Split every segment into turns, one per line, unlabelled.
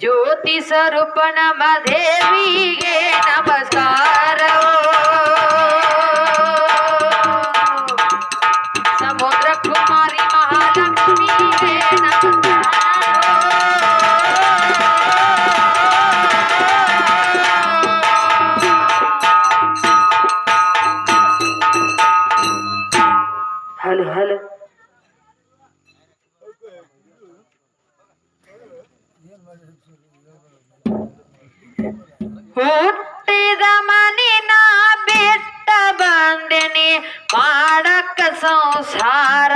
ಜ್ಯೋತಿ ಸ್ವರೂಪ ನಮ ದೇವಿಗೆ ನಮಸ್ಕಾರವೋ ಹುಟ್ಟಿದ ಮನಿನ ಬಿಟ್ಟ ಬಂದೆನಿ. ಮಾಡಕ್ಕ ಸಂಸಾರ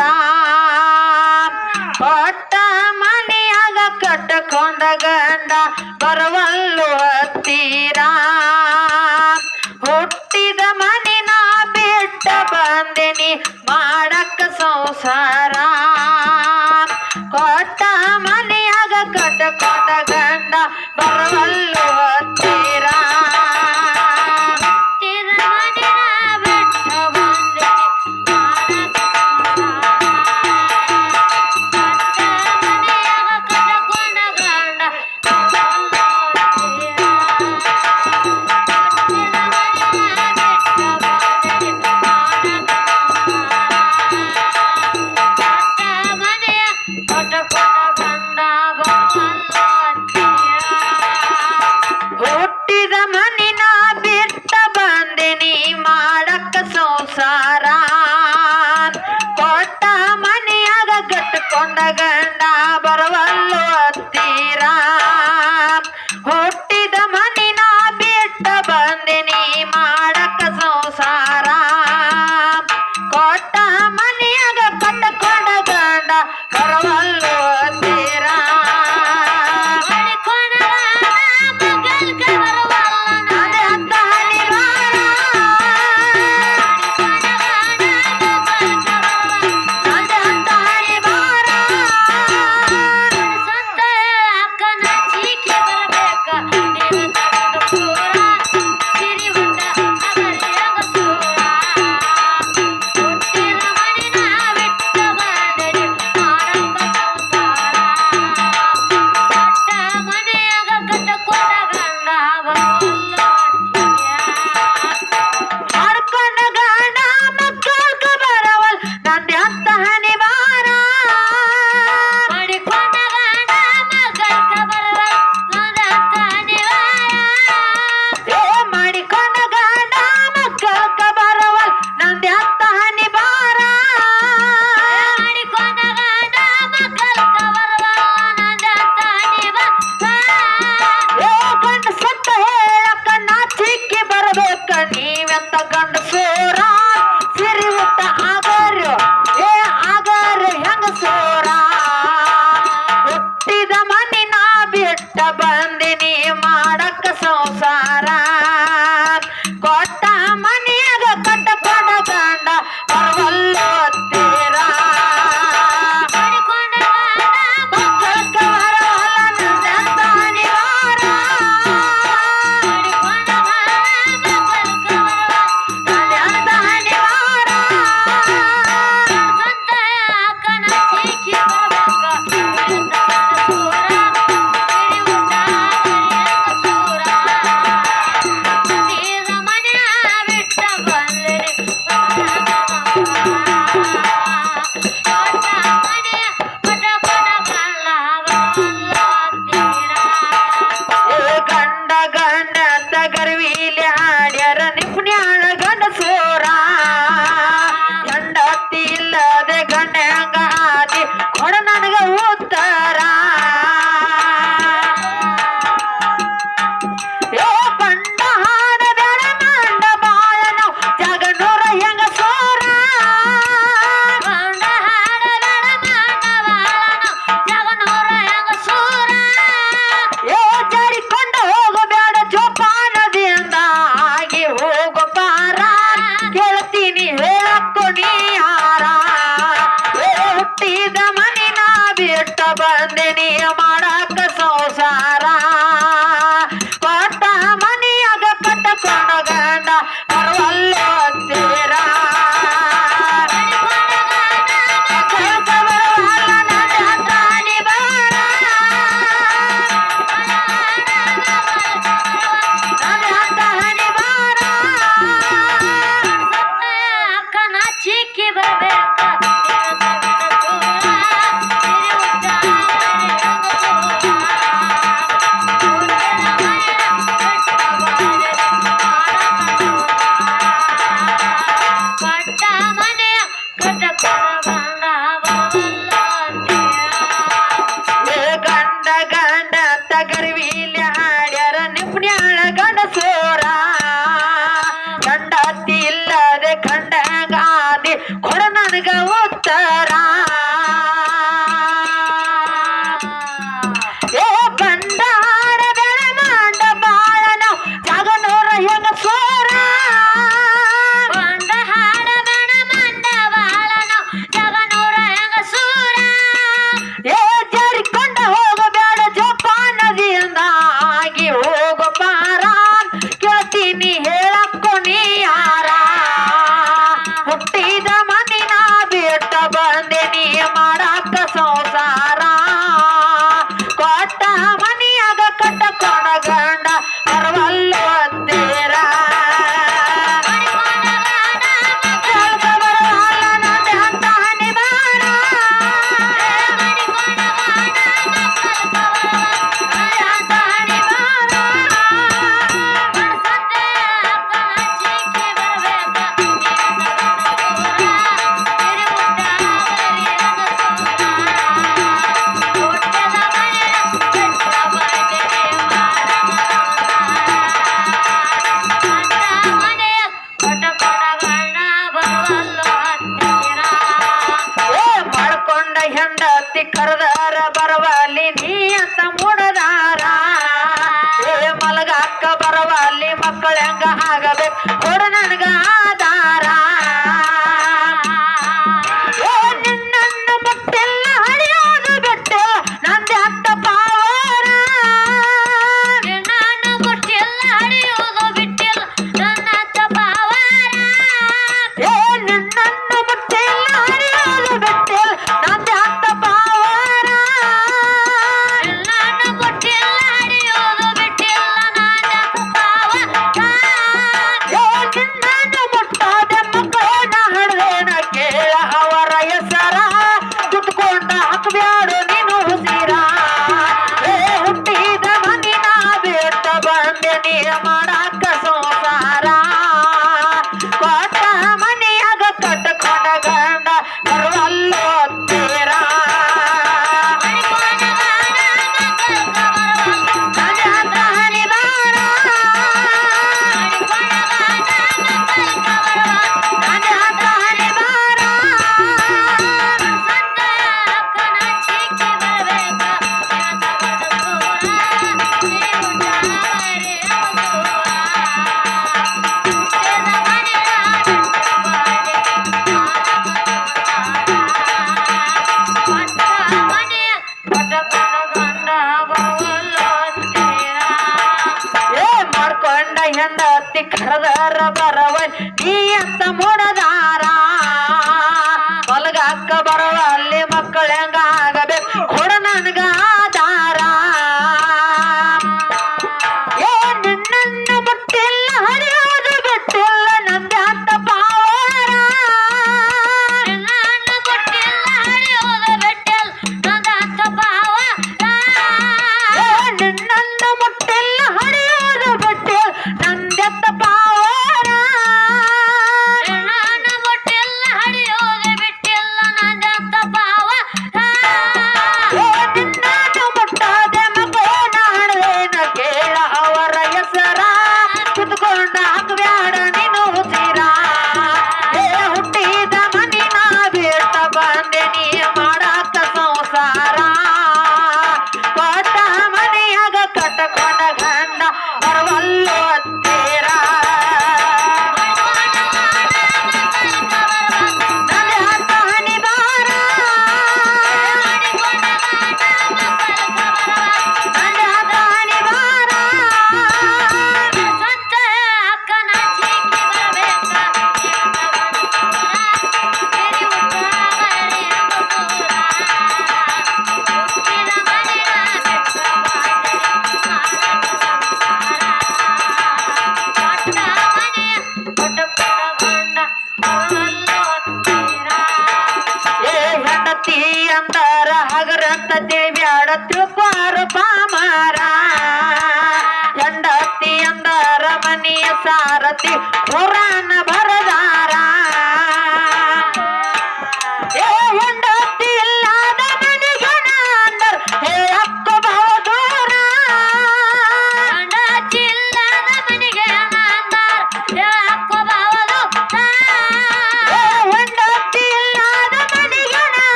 Bye.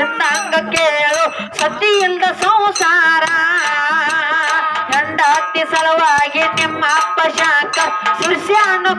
ಎಂದಂಗ ಕೇಳು ಸತಿಯಿಂದ ಸಂಸಾರ.
ಗಂಡಾತಿ
ಸಲುವಾಗಿ ನಿಮ್ಮ ಅಪ್ಪ ಶಾಂಕ ಸುರ್ಶ್ಯಾನು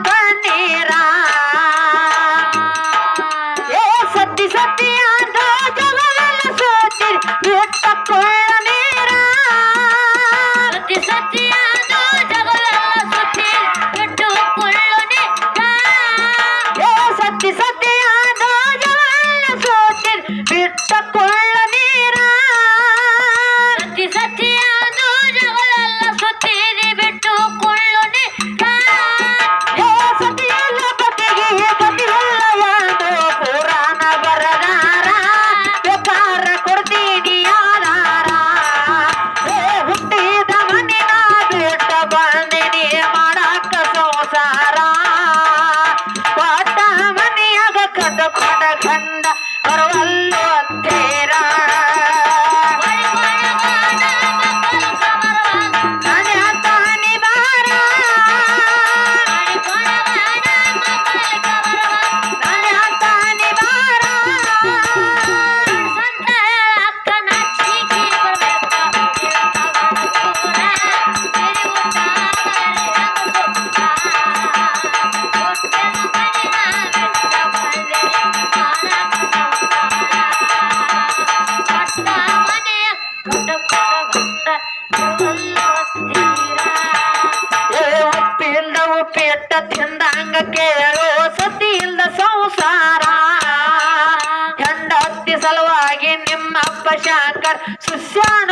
Social!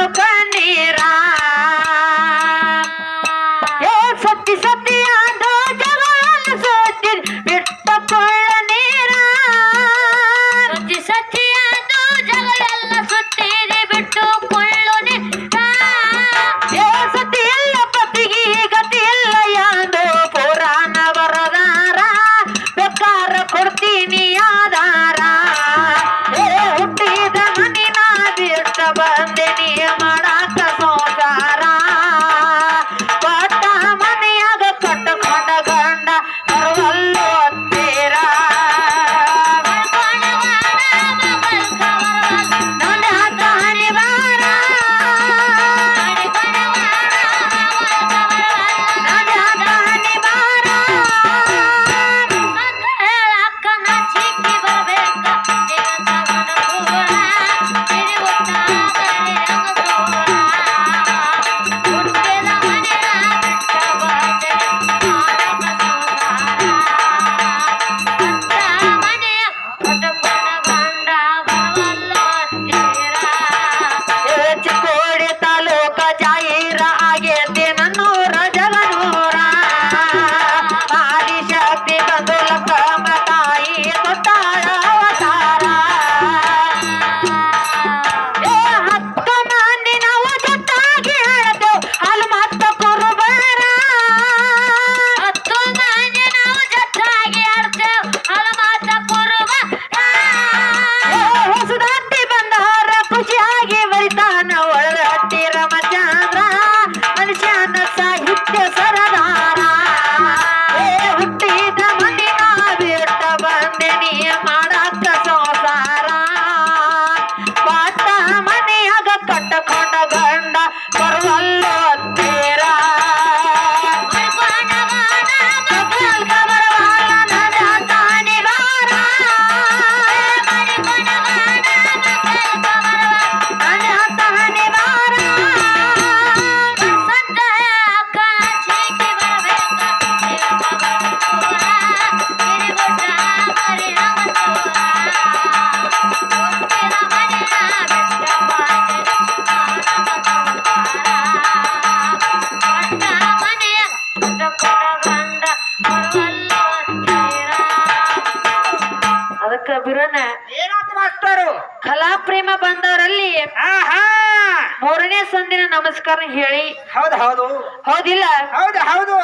ಮೂರನೇ ಸಂದಿನ ನಮಸ್ಕಾರ ಹೇಳಿ.
ಹೌದು ಹೌದು.
ಹೌದಿಲ್ಲ?
ಹೌದು ಹೌದು.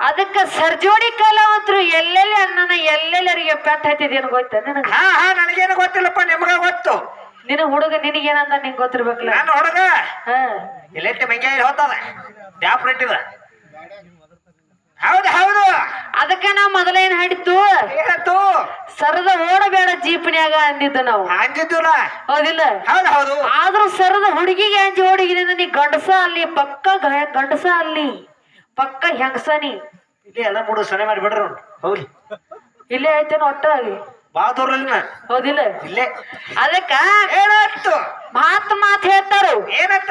ಅದಕ್ಕ ಸರ್ಜೋಡಿ ಕಲಾವಂತರು ಎಲ್ಲೆಲ್ಲಿ ಅಣ್ಣನ ಎಲ್ಲೆಲ್ಲರಿಗೆ ಪೆಟ್ ಹತ್ತಿದೇನು ಗೊತ್ತ ನಿನಗೆ?
ಹಾ ಹಾ ನನಗೇನು ಗೊತ್ತಿಲ್ಲಪ್ಪ ನಿಮ್ಗ ಗೊತ್ತು.
ನಿನ್ನ ಹುಡುಗ ನಿನಗೇನಂದ ನಿಂಗೆ ಗೊತ್ತಿರ್ಬೇಕಲ್ಲ?
ಹುಡುಗ?
ಹಾ.
ಎಲ್ಲೆಟ್ಟಿ ಮಂಗ್ಯಾಯ ಹೋತದ ಟ್ಯಾಪ್ ಇಟ್ಟಿದ ಹೌದು ಹೌದು.
ಅದಕ್ಕೆ ನಾ ಮೊದಲೇನ್ ಹಾಡಿತ್ತು
ಹೇಳ್ತು?
ಸರದ ಓಡಬೇಡ ಜೀಪ್ನ್ಯಾಗ ಅಂದಿದ್ದು ನಾವು.
ಹಂಗಿದ್ದಲ್ಲ.
ಹೌದಿಲ್ಲ?
ಹೌದು ಹೌದು.
ಆದ್ರೂ ಸರದ ಹುಡುಗಿಗೆ ಅಂಜಿ ಓಡಿಗಿನಿಂದ ನೀ ಗಂಡಸ ಅಲ್ಲಿ ಪಕ್ಕ ಗ- ಗಂಡಸ ಅಲ್ಲಿ ಪಕ್ಕ ಹೆಂಗಸ ನೀ.
ಇಲ್ಲಿ ಎಲ್ಲ ಮೂಡು ಸೊನೆ ಮಾಡಿಬಿಡ್ರಿ ನೋಡಿ ಹೌದು
ಇಲ್ಲೇ ಐತೇನು ಒಟ್ಟ ಅಲ್ಲಿ
ಬಾ ದೂರಲ್ಲ
ಹೌದಿಲ್ಲ?
ಇಲ್ಲೇ.
ಅದಕ್ಕ
ಹೇಳತ್ತು
ಮಾತ್ ಮಾತ್ ಹೇಳ್ತಾರು.
ಏನತ್ತ?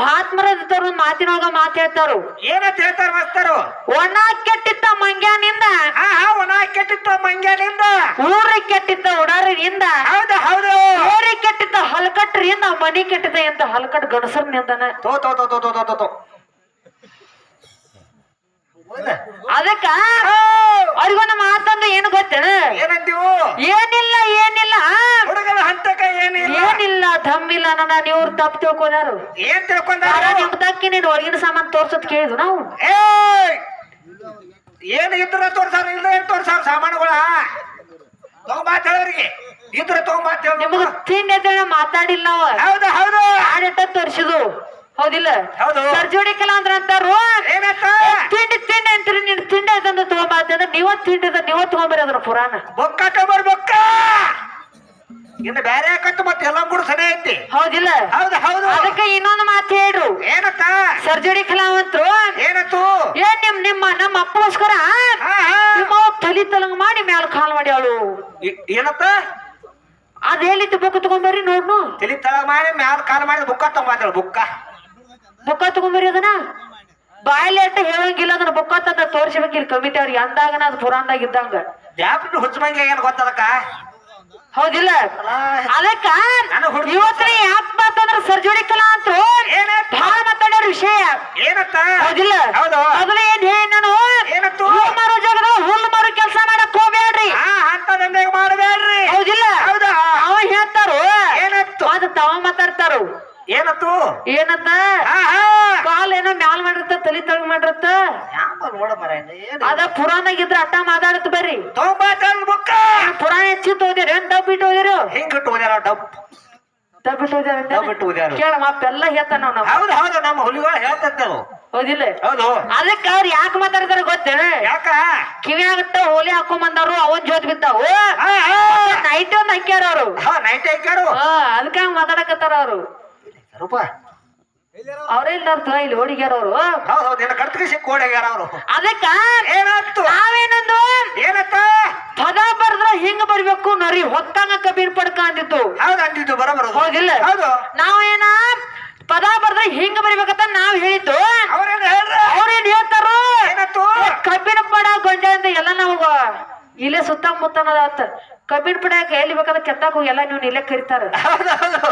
ಮಹಾತ್ಮರ ಇದ್ದವ್ರು ಮಾತಿನೊಳಗ ಮಾತ್ ಹೇಳ್ತಾರು.
ಏನಂತ ಹೇಳ್ತಾರ ಮಾಸ್ತರು?
ಒಣ ಕೆಟ್ಟಿದ್ದ ಮಂಗ್ಯಾನಿಂದ.
ಆ ಒಣ ಕೆಟ್ಟಿದ್ದ ಮಂಗ್ಯಾನಿಂದ.
ಊರಿ ಕೆಟ್ಟಿದ್ದ ಉಡಾರಿನಿಂದ.
ಹೌದ ಹೌದು.
ಊರಿ ಕೆಟ್ಟಿದ್ದ ಹಲಕಟ್ರಿಂದ ಮನಿ ಕೆಟ್ಟಿದ್ದ ಎಂತ ಹಲಕಟ್ ಗಣಸರ್ನಿಂದನ.
ತೋ ತೋ ತೋ ತೋ ತೋ ತೋ.
ಅದಕ್ಕ ಅವ್ರಿಗೊಂದು ಮಾತಂದು ಏನು ಗೊತ್ತೇನ?
ಏನಂತೀವು?
ಏನಿಲ್ಲ ಏನಿಲ್ಲ.
ಹುಡುಗನ ಹಂತಕ ಏನಿಲ್ಲ.
ಏನಿಲ್ಲ ತಮ್ಮಿಲ್ಲ ನನ್ನ ನೀವು ತಪ್ಪು ತಿಳ್ಕೊಂಡಾರು.
ಏನ್ ತಿಳ್ಕೊಂಡಾರ?
ನಿಮ್ ನೀನು ಹೊರಗಿನ ಸಾಮಾನ್ ತೋರ್ಸದ್ ಕೇಳಿದ್ರು ನಾವು.
ಏಯ್! ಏನು ಇದ್ರ ತೋರ್ಸಾರ ಇಲ್ಲ ಏನ್ ತೋರ್ಸಾರ ಸಾಮಾನುಗಳ? ತಗೊಂಬಾತ್ ಹೇಳೋರಿಗೆ ಇದ್ರ ತಗೊಂಬಾತ್ ಹೇಳ.
ನಿಮಗ ತಿಂಡಿ ಮಾತಾಡಿಲ್ಲ ನಾವು.
ಹೌದು ಹೌದು.
ಆಡಿಟ್ಟ ತೋರ್ಸಿದು ಹೌದಿಲ್ಲ?
ಹೌದು.
ಸರ್ಜೋಡಿ ಕಲಾಂದ್ರ ಅಂತಾರು
ಏನತ್ತ
ತಿಂಡಿ ತಿಂಡಿ ಅಂತೀರಿ ನೀನ್ ತಿಂಡಿ ಆಯ್ತಂದ ತಗೊಂಬಾತಂದ್ರೆ ನೀವ ತಿಂಡಿದ ನೀವ ತಗೊಂಬರಿ ಅದ್ರ ಪುರಾಣ.
ಬೊಕ್ಕ ಟಬರ್ ಬೊಕ್ಕ! ಇನ್ನು ಬೇರೆ ಯಾಕಂತ ಮತ್ತೆ ಎಲ್ಲ ಕೂಡ ಸರಿ ಐತಿ.
ಹೌದಿಲ್ಲ?
ಹೌದು ಹೌದು.
ಅದಕ್ಕೆ ಇನ್ನೊಂದು ಮಾತು ಹೇಳ್ರು.
ಏನತ್ತ?
ಸರ್ಜರಿ ಕಲಾವಂತರು.
ಏನತ್ತು?
ಏನ್ ನಿಮ್ ನಿಮ್ಮ ನಮ್ಮ ಅಪ್ಪಗೋಸ್ಕರ ನಿಮ್ಮ ತಲಿ ತಲಂಗ್ ಮಾಡಿ ಮ್ಯಾಲ ಕಾಲ್ ಮಾಡಿ ಅವಳು
ಏನತ್ತ?
ಅದೇಲಿತ್ತು ಬುಕ್ ತಗೊಂಬರ್ರಿ ನೋಡ್ನು.
ತಲಿ ತಳ ಮಾಡಿ ಮ್ಯಾಲ ಕಾಲ್ ಮಾಡಿ ಬುಕ್ಕ ತಗೊಂಬಾತಳು ಬುಕ್ಕ.
ಬುಕ್ಕ ತಗೊಂಬರಿ ಅದನ್ನ? ಬಾಯಲ್ಲಿ ಅಟ್ಟ ಹೇಳಂಗಿಲ್ಲ ಅದನ್ನ ಬುಕ್ಕ ತಂದ ತೋರಿಸ್ಬೇಕಿಲ್ಲ ಕವಿತೆ ಅವ್ರಿಗೆ ಅಂದಾಗನ ಅದು ಪುರಾಣದಾಗ ಇದ್ದಂಗ.
ಜಾಪಿಟ್ಟು ಹುಚ್ಚಮಂಗೆ ಏನ್ ಗೊತ್ತದಕ್ಕ?
ಹೌದಿಲ್ಲ? ಅದಕ್ಕ ಇವತ್ತಿನ ಯಾಕೆ ಮಾತಂದ್ರ ಸರ್ಜೋಡಿ ಕಲಾ ಅಂತ ಬಹಳ ಮಾತಾಡೋ ವಿಷಯ.
ಏನತ್ತ?
ಹೌದಿಲ್ಲ?
ಹೌದು.
ಮೊದಲ ಏನ್ ಹೇಳಿ ನಾನು? ಹುಲ್ಲು ಮಾರೋ ಜಾಗದ ಹುಲ್ಲು ಮಾರೋ ಕೆಲಸ ಮಾಡಕ್ ಹೋಗ್ಬೇಡ್ರಿ
ಮಾಡಬೇಡ್ರಿ
ಹೌದಿಲ್ಲ?
ಹೌದಾ?
ಅವ ಹೇಳ್ತಾರೋ.
ಏನತ್ತು?
ಅದು ತಾವ ಮಾತಾಡ್ತಾರು.
ಏನತ್ತು? ಏನತ್ತ?
ಕಾಲ್ ಏನೋ ಮ್ಯಾಲ್ ಮಾಡಿರ್ತ ತಲಿ ತಳ ಮಾಡಿರ್ತ
ನೋಡ ಮರ
ಅದ ಪುರಾಣಾಗ ಇದ್ರ ಅಟ್ಟ ಮಾತಾಡತ್ ಬರ್ರಿ.
ಬುಕ್ಕ.
ಪುರಾಣ ಹೆಚ್ಚಿತ್ ಹೋದಿರಿ ಏನ್ ಡಬ್ ಬಿಟ್ಟು ಹೋದಿರು
ಹಿಂಗಿಟ್ಟು ಹೋದ್ಯಾರ ಡಬ್?
ಡಬ್ ಬಿಟ್ಟು ಹೋದ್ಯಾರ
ಡಬ್ ಬಿಟ್ಟು ಹೋದ್ಯಾರ.
ಕೇಳ ಮಪ್ಪೆಲ್ಲ ಹೇಳ್ತಾನ ನಾವ್ ನಾವು
ಹೌದು ಹೌದು ನಮ್ಮ ಹುಲಿಗಳು ಹೇಳ್ತಂತೇವು
ಹೌದಿಲ್ಲ.
ಹೌದು.
ಅದಕ್ಕೆ ಅವ್ರು ಯಾಕೆ ಮಾತಾಡ್ತಾರ ಗೊತ್ತೇ?
ಯಾಕ?
ಕಿವಿಯಾಗಟ್ಟ ಹೋಲಿ ಹಾಕೊಂಬಂದವ್ರು ಅವನ್ ಜೋತ್ ಬಿದ್ದಾವು.
ಹಾ
ನೈಟ್ ಒಂದ್ ಹಾಕ್ಯಾರ ಅವ್ರು.
ಹಾ ನೈಟ್ ಹಾಕ್ಯಾರು.
ಅದಕ್ಕ ಹಂಗ ಮಾತಾಡಕತ್ತಾರ ಅವ್ರು.
ರೂಪ
ಅವ್ರೇನ್ ಇಲ್ಲಾರ್ಥ ಇಲ್ಲಿ ಹುಡುಗ್ಯಾರ ಅವ್ರು
ಹೌದು ನಿನ್ನ ಕಡ್ತಿಗೆ ಸಿಕ್ಕ ಓಡ್ಯಾರ ಅವರು
ಅದಕ್ಕ
ಏನಾಯ್ತು?
ನಾವೇನಂದು?
ಏನತ್ತ?
ಪದ ಬರ್ದ್ರ ಹಿಂಗ ಬರ್ಬೇಕು ನರಿ ಹೊತ್ತಂಗ ಕಬೀರ್ ಪಡ್ಕ ಅಂದಿತ್ತು
ಹೌದು ಅಂದಿದ್ದು ಬರೋಬರು
ಹೋಗಿಲ್ಲ
ಹೌದು.
ನಾವೇನ? ಪದ ಬರ್ದ್ರ ಹಿಂಗ ಬರಿಬೇಕಂತ ನಾವ್ ಹೇಳಿದ್ದು.
ಅವ್ರೇನು
ಹೇಳ್ತಾರ? ಕಬ್ಬಿನ ಪಡ ಗೊಂಜಾಳ ಅಂತ ಎಲ್ಲ ನಮಗ ಇಲ್ಲೇ ಸುತ್ತಮುತ್ತನದಾತ. ಕಬ್ಬಿನ ಪಡ್ಯಾಕ ಎಲ್ಲಿ ಬೇಕಾದ್ರೆ ಕೆತ್ತಾಕ ಹೋಗಿ ಎಲ್ಲ ನೀವು ಇಲ್ಲೇ ಕರಿತಾರ.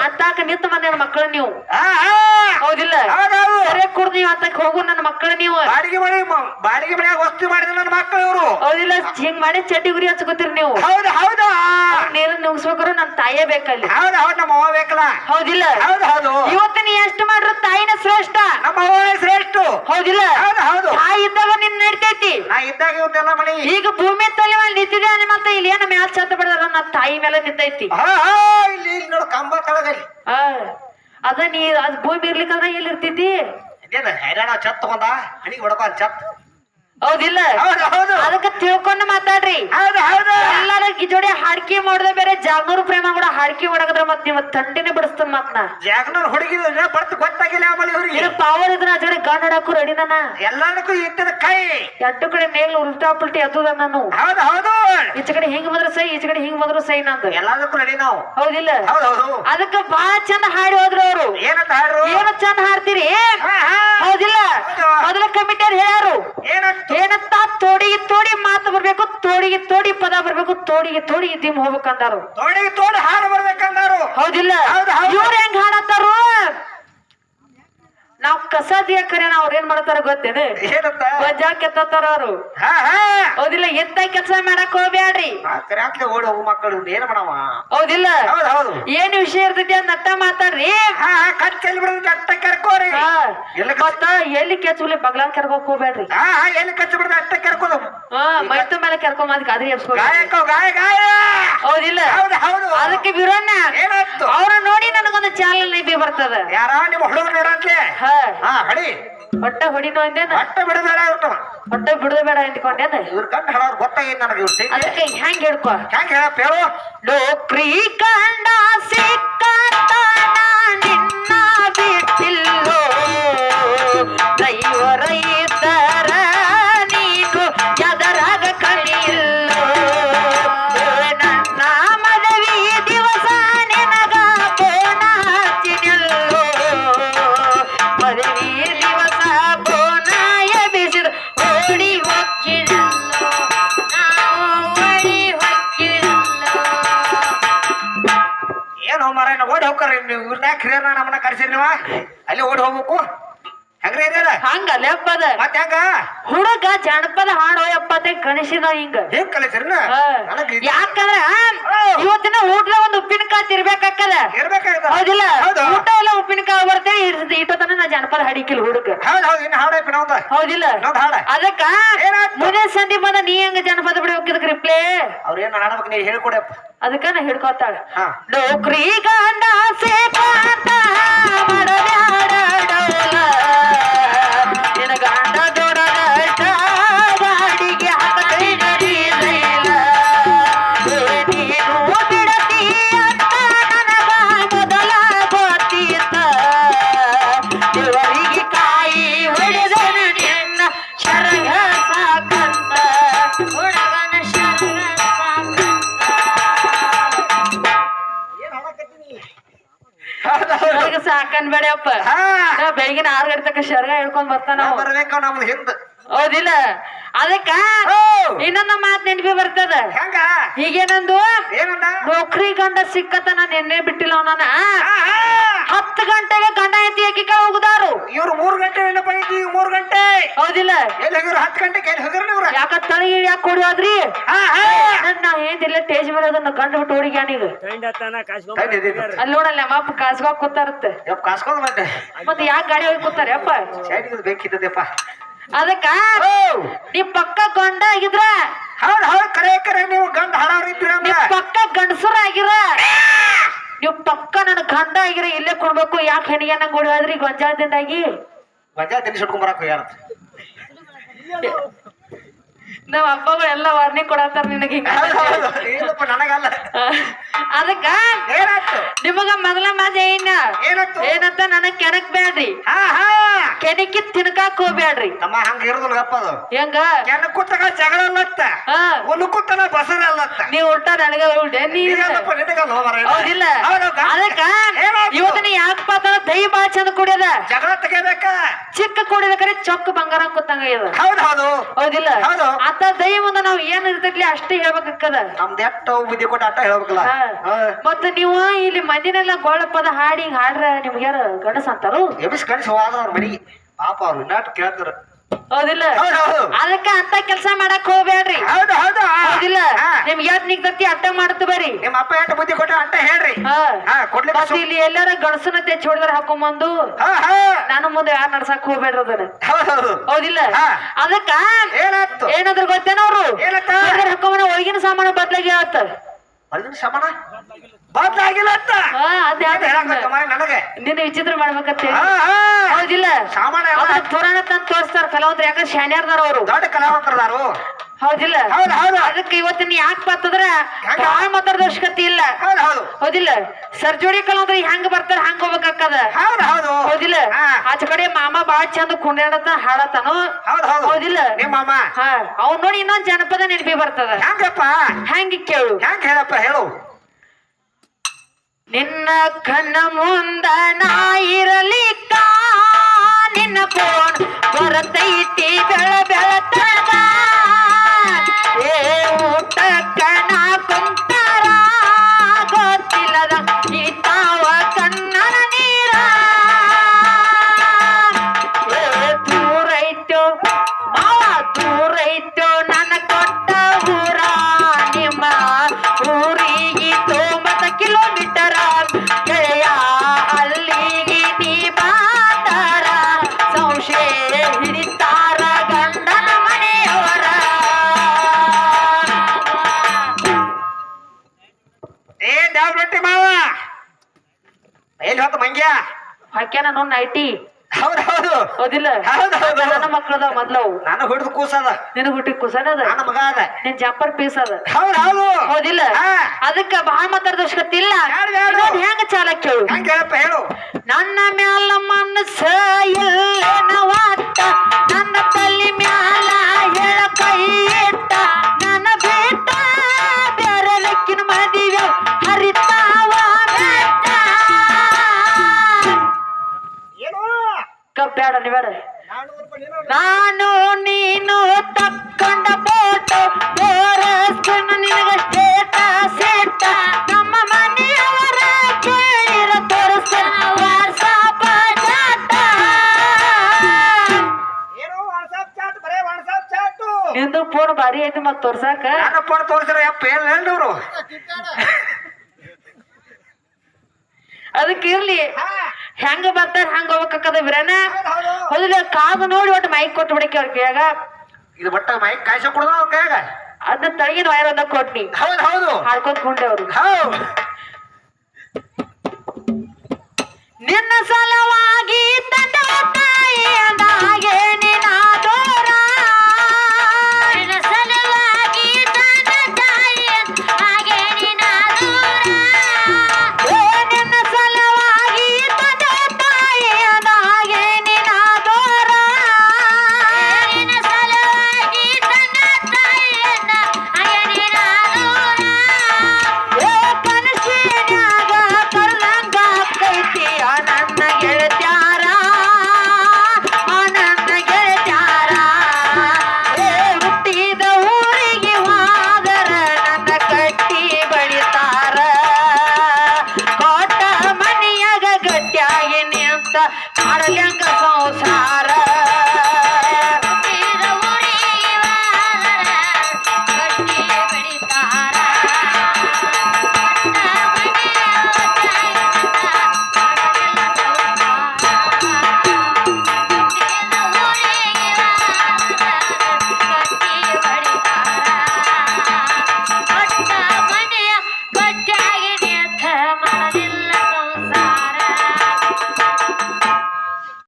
ಅಂತಾಕ ನಿಂತ ಮನೆ ಮಕ್ಕಳು ನೀವು. ಹೌದಿಲ್ಲ? ಸರಿಯಾಗಿ ಕುಡ್ದು ನೀವು ಅಂತಕ್ ಹೋಗು ನನ್ನ ಮಕ್ಕಳು ನೀವು.
ಬಾಡಿಗೆ ಮನೆ ಬಾಡಿಗೆ ಮನೆಯಾಗ ವಸ್ತು ಮಾಡಿದ ನನ್ನ ಮಕ್ಕಳು ಇವರು.
ಹೌದಿಲ್ಲ? ಹಿಂಗ್ ಮಾಡಿ ಚಡ್ಡಿ ಗುರಿ ಹಚ್ಕೋತೀರಿ ನೀವು.
ಹೌದು ಹೌದು.
ನೀರನ್ನ ನುಗ್ಸ್ಬೇಕಾದ್ರೆ ನನ್ನ ತಾಯೇ ಬೇಕಲ್ಲಿ.
ಹೌದು ಹೌದು ನಮ್ಮ ಅವ್ವ ಬೇಕಲ್ಲ.
ಹೌದಿಲ್ಲ?
ಹೌದು ಹೌದು.
ಇವತ್ತು ನೀ ಮಾಡ್ರ ತಾಯಿನ ಶ್ರೇಷ್ಠ.
ನಮ್ಮ ಅವ್ವ ಶ್ರೇಷ್ಠ.
ಹೌದಿಲ್ಲ?
ಹೌದು ಹೌದು.
ತಾಯಿ ಇದ್ದಾಗ ನಿನ್ ನಡಿತೈತಿ.
ನಾ ಇದ್ದಾಗ ಇವತ್ತೆಲ್ಲ ಮಾಡಿ.
ಈಗ ಭೂಮಿ ತಲೆ ಮೇಲೆ ನಿಂತಿದೆ ಮತ್ತೆ ಇಲ್ಲಿ ಏನ ಮ್ಯಾಲ್ ಸತ್ತ ಬಿಡದಾರ ನನ್ನ ತಾಯಿ ಮೇಲೆ ನಿಂತೈತಿ.
ಹಾ ಹಾ ಇಲ್ಲಿ ಇಲ್ಲಿ ನೋಡು ಕಂಬ ತಳಗಲ್ಲಿ
ಆ, ಅದ ನೀ ಅದ್ ಭೂಮಿ ಇರ್ಲಿಕ್ಕಂದ್ರ ಎಲ್ಲಿ ಇರ್ತೈತಿ
ಇದೇನ ಹೈರಾಣ ಚತ್ ತಗೊಂಡ? ಹಣಿಗೆ ಹೊಡ್ಕೊ ಚತ್
ಹೌದಿಲ್ಲ?
ಹೌದು ಹೌದು.
ಅದಕ್ಕ ತಿಳ್ಕೊಂಡು ಮಾತಾಡ್ರಿ.
ಹೌದು ಹೌದು.
ಎಲ್ಲಾರ ಜೋಡಿ ಹಾಡ್ಕಿ ಮಾಡಿದ್ರೆ ಬೇರೆ ಜಾಗ್ನೂರ್ ಪ್ರೇಮ ಕೂಡ ಹಾಡ್ಕಿ ಹೊಡಗದ್ರ ಮತ್ ನಿಮ್ಮ ತಂಡಿನ ಬಿಡಿಸ್ತಾನ ಮತ್ನ ನಾ.
ಜಾಗನವ್ರು ಹುಡುಗಿದ್ರೆ ಬರ್ತು ಗೊತ್ತಾಗಿಲ್ಲ ಆಮೇಲೆ ಇವ್ರಿಗೆ.
ಪವರ್ ಇದ್ರ ಆ ಜೋಡಿ ಕನ್ನಡಕ್ಕೂ ಹಾಕು ರೆಡಿದಾನ
ಎಲ್ಲದಕ್ಕೂ ಇಟ್ಟದ ಕೈ.
ಎಟ್ಟು ಕಡೆ ಮೇಲೆ ಉಲ್ಟಾ ಪುಲ್ಟಿ ಅದುದ ನಾನು.
ಹೌದು ಹೌದು.
ಈಚ ಕಡೆ ಹಿಂಗ್ ಬಂದ್ರ ಸೈ ಈಚ ಕಡೆ ಹಿಂಗ್ ಬಂದ್ರು ಸೈ ನಂದು.
ಎಲ್ಲದಕ್ಕೂ ರೆಡಿ ನಾವು.
ಹೌದಿಲ್ಲ?
ಅದಕ್ಕೆ ಹೌದು.
ಅದಕ್ಕ ಬಾಳ ಚಂದ ಹಾಡಿ ಹೋದ್ರು ಅವರು.
ಏನಂತ ಹಾಡ್ರು?
ಏನು ಚಂದ ಹಾಡ್ತೀರಿ. ಹೌದಿಲ್ಲ?
ಮೊದಲ
ಮೊದಲ ಕಮಿಟಿಯರ್ ಹೇಳ್ಯಾರು.
ಏನಂತ?
ತೋಡಿಗೆ ತೋಡಿ ಮಾತು ಬರ್ಬೇಕು ತೋಡಿಗೆ ತೋಡಿ ಪದ ಬರ್ಬೇಕು ತೋಡಿಗೆ ತೋಡಿ ದಿಮ್ ಹೋಗ್ಬೇಕಂದಾರು.
ತೋಡಿಗೆ ತೋಡಿ ಹಾಡು ಬರ್ಬೇಕಂದಾರು.
ಹೌದಿಲ್ಲ?
ಹೌದು, ಹೌದು.
ಇವ್ರ ಹೆಂಗ್ ಹಾಡತ್ತಾರು? ನಾವ್ ಕಸದ ಕರೆ ನಾವ್ ಅವ್ರ ಏನ್ ಮಾಡ್ತಾರ ಗೊತ್ತೇನು?
ಏನಂತ?
ಬಜ್ಜಾ ಕೆತ್ತಾರ ಅವ್ರು.
ಹಾ ಹಾ.
ಹೌದಿಲ್ಲ ಎತ್ತ ಕೆಲಸ ಮಾಡಕ್ ಹೋಗ್ಬ್ಯಾಡ್ರಿ.
ಕರ್ಯಾಕ್ಲೆ ಓಡಿ ಹೋಗು ಮಕ್ಕಳು ಏನ್ ಮಾಡವ?
ಹೌದಿಲ್ಲ.
ಹೌದು ಹೌದು.
ಏನ್ ವಿಷಯ ಇರ್ತೈತಿ ಅಂತ ನಟ್ಟ ಮಾತಾಡ್ರಿ.
ಹಾ ಹಾ ಕಟ್ ಚೆಲ್ಲಿ ಬಿಡೋದು ಅಟ್ಟ ಕರ್ಕೋರಿ. ಎಲ್ಲಿ
ಮತ್ತ ಎಲ್ಲಿ ಕೆಚ್ಚುಲಿ ಬಗ್ಲಾನ್ ಕರ್ಕೋಕ್ ಹೋಗ್ಬೇಡ್ರಿ
ಹಾ ಹಾ ಎಲ್ಲಿ ಕಚ್ಚ ಬಿಡೋದು ಅಟ್ಟ ಕರ್ಕೋದು.
ಹಾ ಮೈತು ಮೇಲೆ ಕರ್ಕೋ ಅದಕ್ಕೆ ಅದ್ರಿ ಎಬ್ಸ್ಕೊ
ಗಾಯಕ ಗಾಯ ಗಾಯ.
ಹೌದಿಲ್ಲ.
ಹೌದು ಹೌದು.
ಅದಕ್ಕೆ ಬಿರೋಣ
ಏನಾಯ್ತು?
ಅವ್ರ ನೋಡಿ ನನಗೊಂದು ಚಾನಲ್ ನಿಬಿ ಬರ್ತದ.
ಯಾರ ನಿಮ್ಮ ಹುಡುಗ ನೋಡಕ್ಕೆ
ಹಾ.
ಹಾ ಹಡಿ.
ಹೊಟ್ಟೆ ಹೊಡಿನೋ ಅಂದೇನ
ಅಟ್ಟ ಬಿಡಬೇಡ ಇರ್ತಾವ
ಹೊಟ್ಟೆ ಬಿಡದ ಬೇಡ ಅಂದ್ಕೊಂಡೇನ?
ಇವ್ರ ಕಂಡು ಹೇಳೋರು ಗೊತ್ತಾಗಿತ್ತು ನನಗೆ ಇವ್ರ
ಅದಕ್ಕೆ ಹೆಂಗ್ ಹೇಳ್ಕೊ?
ಹೆಂಗ್ ಹೇಳಪ್ಪ ಹೇಳು.
ನೌಕ್ರಿ ಕಂಡ ಸಿಕ್ಕಂತ
ಇವ್ರನ್ನ ಹಿರಿಯರ್ನ ನಮ್ಮನ್ನ ಕರ್ಸಿರಿ ನೀವ? ಅಲ್ಲಿ ಓಡಿ ಹೋಗ್ಬೇಕು. ಹೆಂಗ್ರಿ ಹಿರಿಯರ?
ಹಂಗ ಲೆಪ್ಪದ
ಮತ್ತೆ ಹೆಂಗ?
ಹುಡುಗ ಜನಪದ ಹಾಡು ಎಪ್ಪತ್ತೆ ಕಣಿಸಿದ ಹಿಂಗ.
ಹೆಂಗ್ ಕಲಿಸಿರಿನ
ಹಾ.
ನನಗೆ
ಯಾಕಂದ್ರ ಇವತ್ತಿನ ಊಟದ ಒಂದು ಉಪ್ಪಿನಕಾಯಿ ತಿರ್ಬೇಕಾಕದ?
ಇರ್ಬೇಕಾಗಿತ್ತು
ಹೌದಿಲ್ಲ?
ಹೌದು.
ಊಟ ಎಲ್ಲ ಉಪ್ಪಿನಕಾಯಿ ಬರ್ತೇನೆ ಇಟ್ಟತನ ನಾ ಜಾನಪದ ಹಡಿಕಿಲ್ ಹುಡುಗ.
ಹೌದು ಹೌದು ಇನ್ನು ಹಾಡೈತಿ ನಾವ್ದ
ಹೌದಿಲ್ಲ?
ಇನ್ನೊಂದು ಹಾಡ.
ಅದಕ್ಕ
ಏನಾಯ್ತು?
ಮುಂದೆ ಸಂಧಿ ಬಂದ ನೀ ಹೆಂಗ ಜನಪದ ಬಿಡಿ ಹೋಗಿದಕ್ ರಿಪ್ಲೇ
ಅವ್ರೇನು ಹಾಡ್ಬೇಕು ನೀ ಹೇಳ್ಕೊಡಪ್ಪ.
ಅದಕ್ಕ ನಾ ಹಿಡ್ಕೋತಾಳ
ಹಾ.
ನೌಕ್ರಿ ಗಂಡ ಸೇಕಾಂತ ಮಾಡಬ್ಯಾಡ ಬೆಳಗಿನ ಆರು ಗಂಟೆ ತನಕ ಶರ್ಗ ಹೇಳ್ಕೊಂಡ್ ಬರ್ತಾನ
ನಾವ್ ಬರ್ಬೇಕು ನಮ್ದು ಹಿಂದ್.
ಹೌದಿಲ್ಲ? ಅದಕ್ಕ ಇನ್ನೊಂದು ಮಾತ್ ನೆನ್ಪಿ ಬರ್ತದ? ಈಗೇನಂದು?
ಏನಂದ?
ನೌಕರಿ ಗಂಡ ಸಿಕ್ಕತ ನಾನು ಎಣ್ಣೆ ಬಿಟ್ಟಿಲ್ಲ ಅವನ. ಹತ್ತು ಗಂಟೆಗೆ ಗಂಡ ಎತ್ತಿ ಹಾಕಿ ಹೋಗುದಾರು?
ಇವ್ರು ಮೂರ್ ಗಂಟೆ ಏನಪ್ಪ ಐತಿ ಈಗ ಮೂರ್ ಗಂಟೆ.
ಹೌದಿಲ್ಲ.
ಎಲ್ಲಿ ಹೋಗಿರು ಹತ್ತು ಗಂಟೆಗೆ ಎಲ್ಲಿ ಹೋಗಿರು ಇವ್ರ
ಯಾಕ ತಳಿ ಯಾಕೆ ಕೊಡಿ ಹೋದ್ರಿ
ಹಾ ಹಾ.
ನನ್ ನಾ ಏನಿಲ್ಲ ಟೇಜ್ ಮೇಲೆ ಅದನ್ನ ಗಂಡ ಬಿಟ್ಟು
ತಡಿ.
ಅಲ್ಲಿ ನೋಡಲ್ಲ ಅಪ್ಪ ಕಾಸ್ಗೋಗ್ ಕೂತಾರತ್ತೆ.
ಕಾಸ್ಕೊಂಡ್ ಮತ್ತೆ.
ಮತ್ತೆ ಯಾಕೆ ಗಾಡಿ ಹೋಗಿ ಕೂತಾರೆ ಅಪ್ಪ
ಸೈಡ್ಗೆ ಬೇಕಿದ್ದಪ್ಪ
ಅದಕ್ಕ
ಓ
ನೀ ಪಕ್ಕ ಗಂಡ ಆಗಿದ್ರ?
ಹೌದ್ ಹೌದ್ ಕರೆ ಕರೆ ನೀವು ಗಂಡ ಅಂದ್ರ.
ಪಕ್ಕ ಗಂಡಸರ ಆಗಿರ? ನೀವು ಪಕ್ಕ ನನ್ನ ಗಂಡ ಆಗಿರ ಇಲ್ಲೇ ಕೊಡ್ಬೇಕು ಯಾಕೆ ಹೆಣಿಗೆ ನಂಗೆ ಗೊಂಜಾಳದಿಂದಾಗಿ?
ಮಜಾ ತಿನ್ಸಿಟ್ಕೊಂಡ್ ಬರಕ್ ಹೋಗ್ಯಾರ
ನಾವ್ ಅಪ್ಪಗಳು ಎಲ್ಲ ವಾರ್ನಿಂಗ್ ಕೊಡತ್ತಾರ ನಿನಗೆ ಹಿಂಗ
ನನಗಲ್ಲ.
ಅದಕ್ಕ
ಏನಾಯ್ತು?
ನಿಮಗ ಮೊದಲ ಮಾತ ಏನ ಏನಂತ ನನಗ್ ಕೆನಕ್ ಬೇಡ್ರಿ ಕೆನಕಿ ತಿನ್ಕಾಕ್ ಹೋಗ್ಬೇಡ್ರಿ
ತಮ್ಮ ಹಂಗ ಇರೋದಿಲ್ಲ ಗಪ್ಪ ಅದು.
ಹೆಂಗ?
ಜಗಳ ಅಲ್ಲತ್ತ
ಹಾ.
ಉಲ್ಕುತ್ತನ ಬಸರ ಅಲ್ಲತ್ತ
ನೀವ್ ಉಲ್ಟಾ ನನಗ ಉಲ್ಟೆ ನೀ
ಈಗಲ್ಲಪ್ಪ ನಿನಗಲ್ಲ ಹೋಮರ
ಹೌದಿಲ್ಲ.
ಹೌದು ಗಂಡ-
ಅದಕ್ಕ
ಏನಾಯ್ತು?
ಇವತ್ತು ನೀ ಯಾಕಪ್ಪ ದೈ ಬಾಳ ಚಂದ ಕುಡಿಯದ.
ಜಗಳ
ಚಿಕ್ಕ ಕೊಡಿದ್ರೆ ಚೊಕ್ಕ ಬಂಗಾರ ಕೂತಂಗ ಇದು.
ಹೌದು ಹೌದು.
ಹೌದಿಲ್ಲ?
ಹೌದು.
ಆತ ದೈವ ಮುಂದ ನಾವ್ ಏನ್ ಇರ್ತೈತಿ ಅಷ್ಟೇ ಹೇಳ್ಬೇಕದ
ನಮ್ದು ಎಟ್ಟು ಬುದ್ಧಿ ಕೊಟ್ಟು ಅಟ್ಟ ಹೇಳ್ಬೇಕಲ್ಲ.
ಮತ್ತ ನೀವು ಇಲ್ಲಿ ಮಂದಿನೆಲ್ಲ ಗೋಳ ಪದ ಹಾಡಿ ಹಿಂಗ್ ಹಾಡ್ರ ನಿಮ್ಗೆ ಯಾರು ಗಂಡಸ್ ಅಂತಾರು
ಎಬ್ಬಿಸ್ ಹೋದ್ರ ಅವ್ರ ಮನೆಗೆ. ಪಾಪ ಅವ್ರು ನಾಟ್ ಕೇಳ್ತಾರ.
ಹೌದಿಲ್ಲ?
ಹೌದು ಹೌದು.
ಅದಕ್ಕ ಅಂತ ಕೆಲಸ ಮಾಡಕ್ ಹೋಗ್ಬೇಡ್ರಿ
ಹೌದು ಹೌದು.
ಹೌದಿಲ್ಲ. ನಿಮ್ಗೆ ನಿಗ್ತತಿ ಅಟ್ಟ ಮಾಡ್ತು ಬರ್ರಿ.
ನಿಮ್ಮ ಅಪ್ಪ ಯಾಕೆ ಬುದ್ಧಿ ಕೊಟ್ಟ ಅಂತ ಹೇಳ್ರಿ.
ಹಾ.
ಕೊಡ್ಲಿ
ಮತ್ತ ಇಲ್ಲಿ ಎಲ್ಲಾರ ಗಣಸನ ತೆಚ್ಚ ಹೊಡೆದ್ರ ಹಾಕೊಂಬಂದು? ನಾನು ಮುಂದೆ ಯಾರು ನಡ್ಸಕ್ ಹೋಗ್ಬೇಡ್ರಿ ಅದನ್ನ.
ಹೌದು ಹೌದು.
ಹೌದಿಲ್ಲ. ಅದಕ್ಕ
ಏನಾಯ್ತು?
ಏನಾದ್ರು ಗೊತ್ತೇನವ್ರು?
ಹಾಕೊಂಬ
ಹಾಕೊಂಬನ ಒಳಗಿನ ಸಾಮಾನು ಬದ್ಲಾಗಿ ಆತ.
ಸಮಾನ? ಬದ್ಲಾಗಿಲ್ಲ ಅಂತ.
ಹಾ ಅದ್
ಏನ್ ಹೇಳಕತ್ತಮ್ಮ ನನಗೆ.
ನಿನ್ನ ವಿಚಿತ್ರ ಮಾಡ್ಬೇಕಂತ
ಹಾ ಹಾ.
ಹೌದಿಲ್ಲ?
ಸಾಮಾನ್ಯ ಎಲ್ಲ
ಅದ್ರ ಪುರಾಣ ತಂದ್ ತೋರಿಸ್ತಾರ ಕಲಾವಂತರ ಯಾಕಂದ್ರೆ ಶಾನ್ಯಾರ್ದಾರ ಅವರು.
ದೊಡ್ಡ ಕಲಾವಂತರದಾರು.
ಹೌದಿಲ್ಲ?
ಹೌದು ಹೌದು.
ಅದಕ್ಕೆ ಇವತ್ತಿನ ಯಾಕೆ ಬರ್ತದ್ರ
ಹೆಂಗ?
ಬಾಳ ಮಾತಾಡೋದ್ ಅವಶ್ಯಕತೆ ಇಲ್ಲ.
ಹೌದು ಹೌದು.
ಹೌದಿಲ್ಲ? ಸರ್ಜೋಡಿ ಕಲಾವಂತರ ಹೆಂಗ್ ಬರ್ತಾರ ಹಂಗ ಹೋಗ್ಬೇಕಾಕದ
ಹೌದು ಹೌದು.
ಹೌದಿಲ್ಲ?
ಹಾ.
ಆಚ ಕಡೆ ಮಾಮ ಬಾಳ ಚಂದ ಕುಂಡಾಡತ ಹಾಡತಾನು
ಹೌದು ಹೌದು.
ಹೌದಿಲ್ಲ?
ನಿಮ್ಮ ಅಮ್ಮ
ಹಾ. ಅವ್ನ್ ನೋಡಿ ಇನ್ನೊಂದ್ ಜನಪದ ನೆನಪಿ ಬರ್ತದ.
ಹೆಂಗಪ್ಪ?
ಹೆಂಗ್ ಕೇಳು.
ಹೆಂಗ್ ಹೇಳಪ್ಪ ಹೇಳು.
ನಿನ್ನ ಕಣ್ಣ ಮುಂದ ನಾ ಇರಲಿಕ್ಕ? ನಿನ್ನ ಫೋನ್ ಬರತೈತಿ ಬೆಳ ಬೆಳತ ಏ ಊಟಕ್ಕ ನೋಡ್ ನೈಟಿ
ಹೌದ್ ಹೌದು.
ಹೌದಿಲ್ಲ?
ಹೌದ್ ಹೌದು.
ನನ್ನ ಮಕ್ಕಳದ ಮೊದ್ಲವು.
ಕೂಸದ.
ನಿನಗ್ ಹುಟ್ಟಿ ಕುಸನ ಅದ?
ನನ್ನ ಮಗ ಅದ.
ನಿನ್ ಜಂಪರ್ ಪೀಸ್ ಅದ?
ಹೌದ್ ಹೌದು.
ಹೌದಿಲ್ಲ?
ಹಾ.
ಅದಕ್ಕ? ಇನ್ನೊಂದ್ ಹೆಂಗ ಚಾಲ ಕೇಳು?
ಹೆಂಗ ಹೇಳಪ್ಪ ಹೇಳು.
ನನ್ನ ಮ್ಯಾಲ ಮನಸ್ಸ ಇಲ್ಲೇನ ವಾಟ ನನ್ನ ತಲೆ ಮ್ಯಾಲ ಹೇಳ ಕೈ ಕಬ್ಬ್ಯಾಡ
ನೀವೇ ನಾನು
ನೀನು ತಕ್ಕೊಂಡ ಫೋಟೋ ನಿನಗಷ್ಟೇ ಸ್ಟೇಟಸ್ ನಮ್ಮ ಮನೆಯವರ ಕೇಳಿರ ತೋರಿಸ್ತಾನ ವಾಟ್ಸಪ್ ಚಾಟ.
ಏನು ವಾಟ್ಸಾಪ್ ಚಾಟ್ ಬರೇ ವಾಟ್ಸಾಪ್ ಚಾಟು.
ನಿಂದು ಫೋನ್ ಭಾರಿ ಐತಿ ಮತ್ತೆ ತೋರ್ಸಾಕ.
ನನ್ನ ಫೋನ್ ತೋರಿಸ್ರ ಯಪ್ಪ ಏನ್ ಹೇಳಿದ್ರು
ಅದಕ್ಕೆ ಇರ್ಲಿ. ಹೆಂಗ ಬರ್ತಾರ ಹಂಗ ಹೋಗ್ಬೇಕದ
ಹೌದು
ಹೌದಿಲ್ಲ ಕಾದು ನೋಡಿ ಒಟ್ಟು ಮೈಕ್ ಕೊಟ್ಟು ಬಿಡಕ್ಕೆ ಅವ್ರ ಕೈಯಾಗ
ಇದು ಬಟ್ಟ ಮೈಕ್ ಕಾಯ್ಸ ಕೊಡದ ಅವ್ರ ಕೈಯಾಗ
ಅದ ತಳಗಿನ ವೈರ್ ಒಂದ ಕೊಟ್ನಿ.
ಹೌದು ಹೌದು.
ಹಾಡ್ಕೊಂಡ್ ಅವರು.
ಹೌದು.
ನಿನ್ನ ಸಲವಾಗಿ ತಂದ ತಾಯಿಯದಾಗೆ